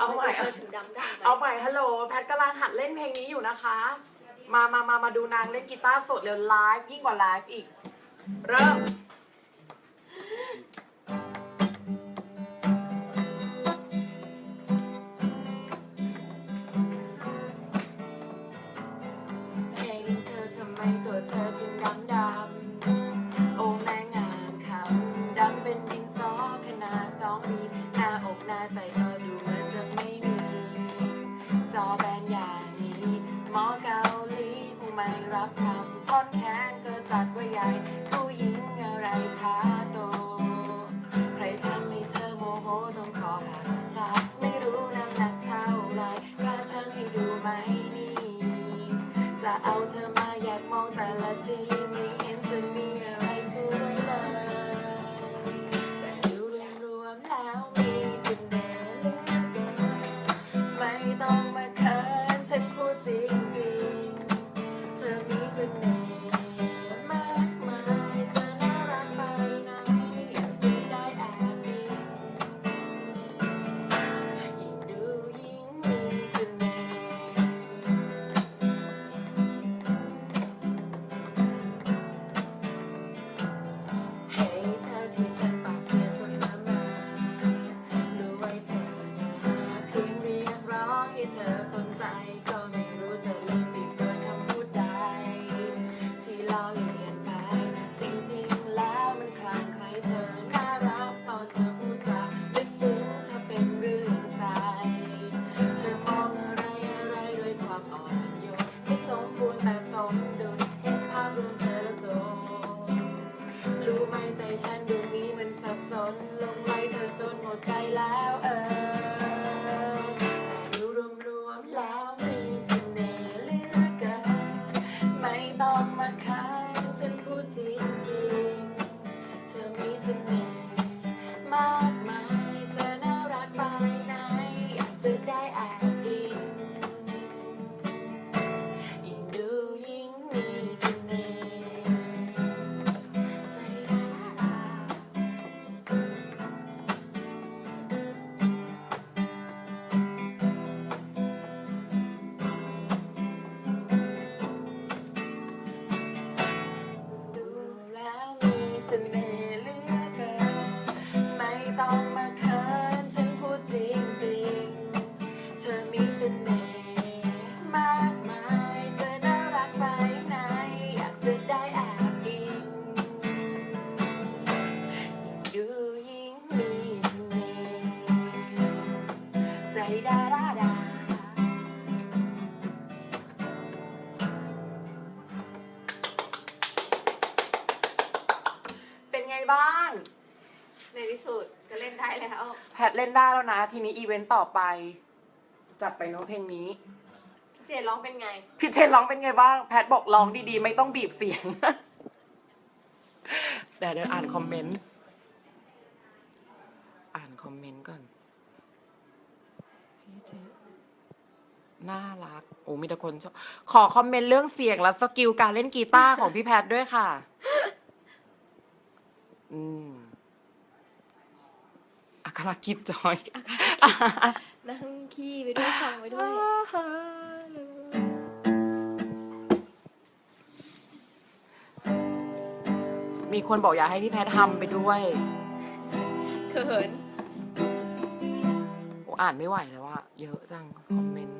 เอาใหม่เธอถึงดำดำไปเอาใหม่ฮัลโหลแพทกำลังหัดเล่นเพลงนี้อยู่นะคะ มามามามาดูนางเล่นกีตาร์สดเร็วไลฟ์ยิ่งกว่าไลฟ์อีก เริ่ม บ้างในที่สุดก็เล่นได้แล้ว แพทเล่นได้แล้วนะ ทีนี้อีเวนต์ต่อไป จัดไปเนาะเพลงนี้ พี่เจนร้องเป็นไง พี่เทนร้องเป็นไงบ้าง แพทบอกร้องดีๆ ไม่ต้องบีบเสียง เดี๋ยวเดี๋ยวอ่านคอมเมนต์ อ่านคอมเมนต์ก่อน พี่เจน่ารัก โอ้มีแต่คนชอบขอคอมเมนต์เรื่องเสียงและสกิลการเล่นกีตาร์ของพี่แพทด้วยค่ะ อืมอัครกิจจอยนั่งขี้ไปด้วยฟังไปด้วย มีคนบอกอยากให้พี่แพททำไปด้วย เขิน โอ้อ่านไม่ไหวแล้วอะเยอะจัง คอมเมนต์อืมฝึก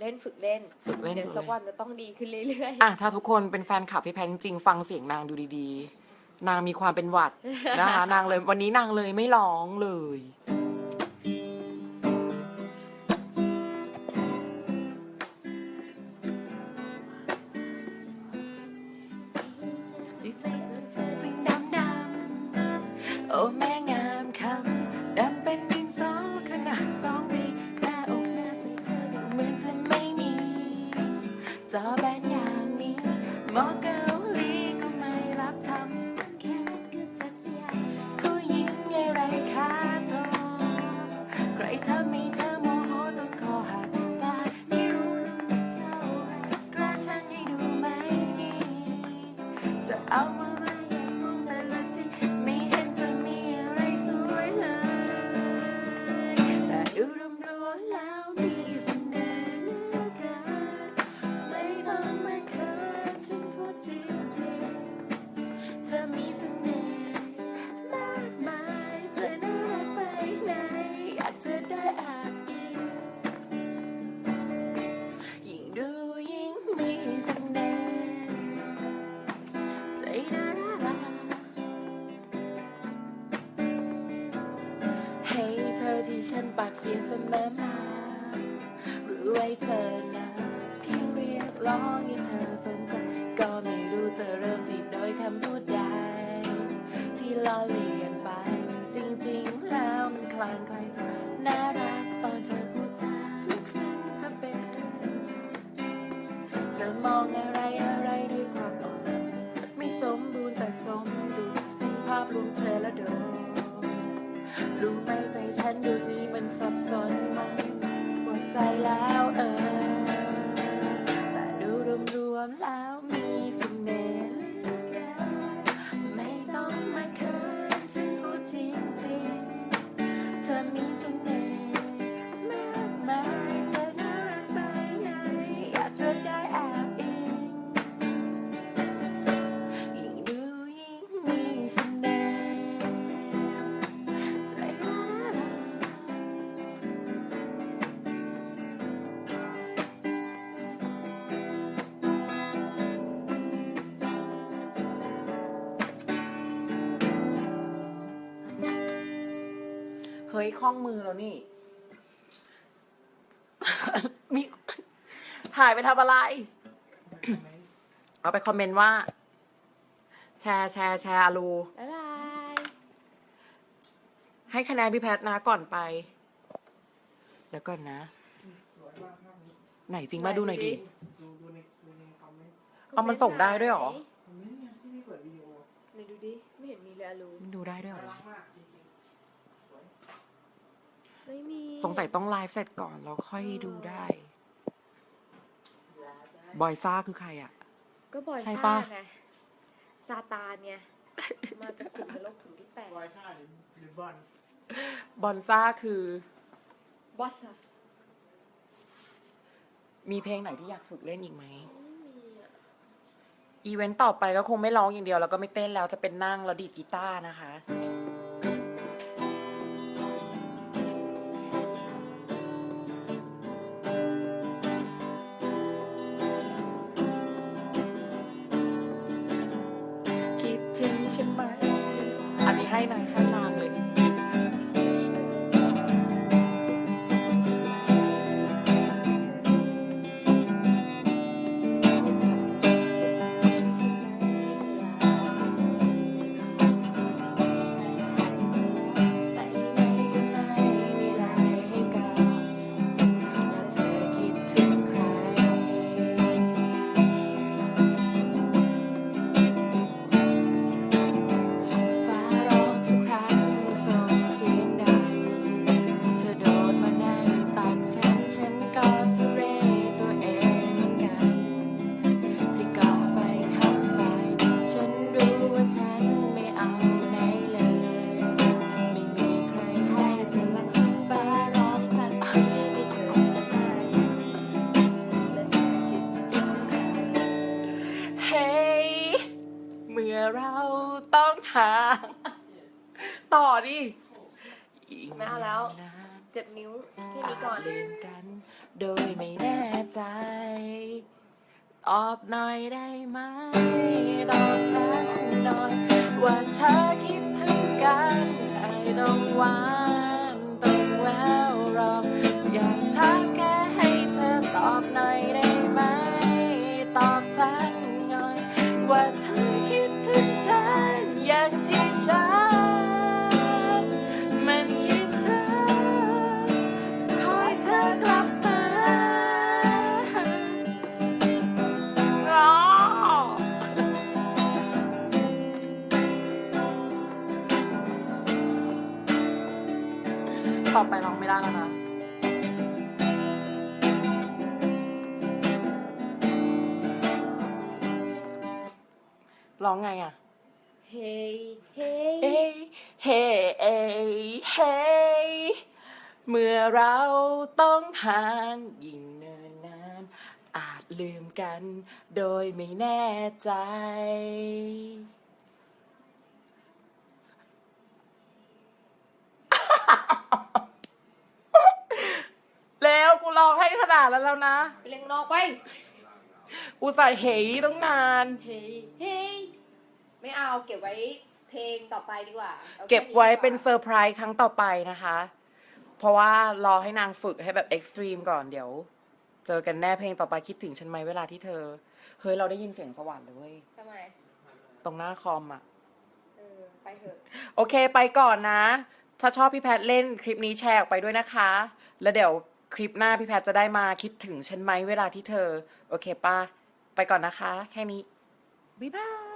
เล่นฝึกเล่นฝึกเล่นเดี๋ยวฝึสักกวัเล่นนจะต้องดีขึ้นเรื่อยอะถ้าทุกคนเป็นแฟนคลับพี่แพทจริงๆฟังเสียงนางดูดีๆ นางมีความเป็นหวัดนะคะ นางเลยวันนี้นางเลยไม่ร้องเลยโอ้แม่งาม Anytime. ฉันปากเสียเสมอมาหรือไว้เธอนะเพียงเรียกร้องให้เธอสนใจ ก็ไม่รู้จะเริ่มจีบโดยคำพูดใด ที่ล้อเลียนไป จริงๆแล้วมันคลางใครเธอน่ารัก ฮ้ยคล้องมือแล้วนี่ มีถ่ายไปทำอะไร เอาไปคอมเมนต์ว่า แชร์แชร์แชร์อารูบ๊ายบาย ให้คะแนนพี่แพทนะก่อนไป เดี๋ยวก่อนนะ ไหนจริงมาดูหน่อยดิดูดูในดูในคอมเมนต์เอามันส่งได้ด้วยเหรอคอมเมนต์เนี่ยที่พี่เปิดวิดีโอไหนดูดิ ไม่เห็นมีเลยอะลูมันดูได้ด้วยเหรน่าอรักมากจริงๆสวย ไม่มีสงสัยต้องไลฟ์เสร็จก่อนแล้วค่อยดูได้ บอยซ่าคือใครอะก็บอยใช่ซ่าปะไงซาตานไงมาจากกลุ่มนรกขุมที่แปดบอยซ่าหรือหรือบอลบอนซ่าคือบอสอะมีเพลงไหนที่อยากฝึกเล่นอีกไหม ไม่มีอะอีเวนต์ต่อไปก็คงไม่ร้องอย่างเดียวแล้วก็ไม่เต้นแล้วจะเป็นนั่งแล้วดีดกีตาร์นะคะ ใช่ไหม อันนี้ให้นายให้นางเลย เมื่อเราต้องห่างต่อดิอีกไม่เอาแล้วนานเจ็บนิ้วแค่นี้ก่อนลืมกัน โดยไม่แน่ใจตอบหน่อยได้ไหมรอฉันหน่อยว่าเธอคิดถึงกันไอ้ต้องหวา ร้องไงอะเฮ้ยเฮ้ยเอ้ยเฮ้เอ้ยเฮ้ยเมื่อเราต้องห่างยิ่งเนินนาน อาจลืมกันโดยไม่แน่ใจ แล้วกูร้องให้ขนาดนั้นแล้วนะ ไปเล่นข้างนอกไป กูใส่เหยต้องนานเฮ้ยเฮ้ย ไม่เอาเก็บไว้เพลงต่อไปดีกว่าอาแค่เก็บไว้ดีกาเป็นเซอร์ไพรส์ครั้งต่อไปนะคะ เพราะว่ารอให้นางฝึกให้แบบเอ็กซ์ตรีมก่อนเดี๋ยว เจอกันแน่เพลงต่อไปคิดถึงฉันไหมเวลาที่เธอ เฮ้ย เราได้ยินเสียงสวรรค์เลยเว้ย ทำไมตรงหน้าคอมอะ เออไปเถอะ โอเคไปก่อนนะ ถ้าชอบพี่แพทเล่นคลิปนี้แชร์ออกไปด้วยนะคะ แล้วเดี๋ยวคลิปหน้าพี่แพทจะได้มาคิดถึงฉันไหมเวลาที่เธอ โอเคป่ะ ไปก่อนนะคะ แค่นี้ บ๊ายบาย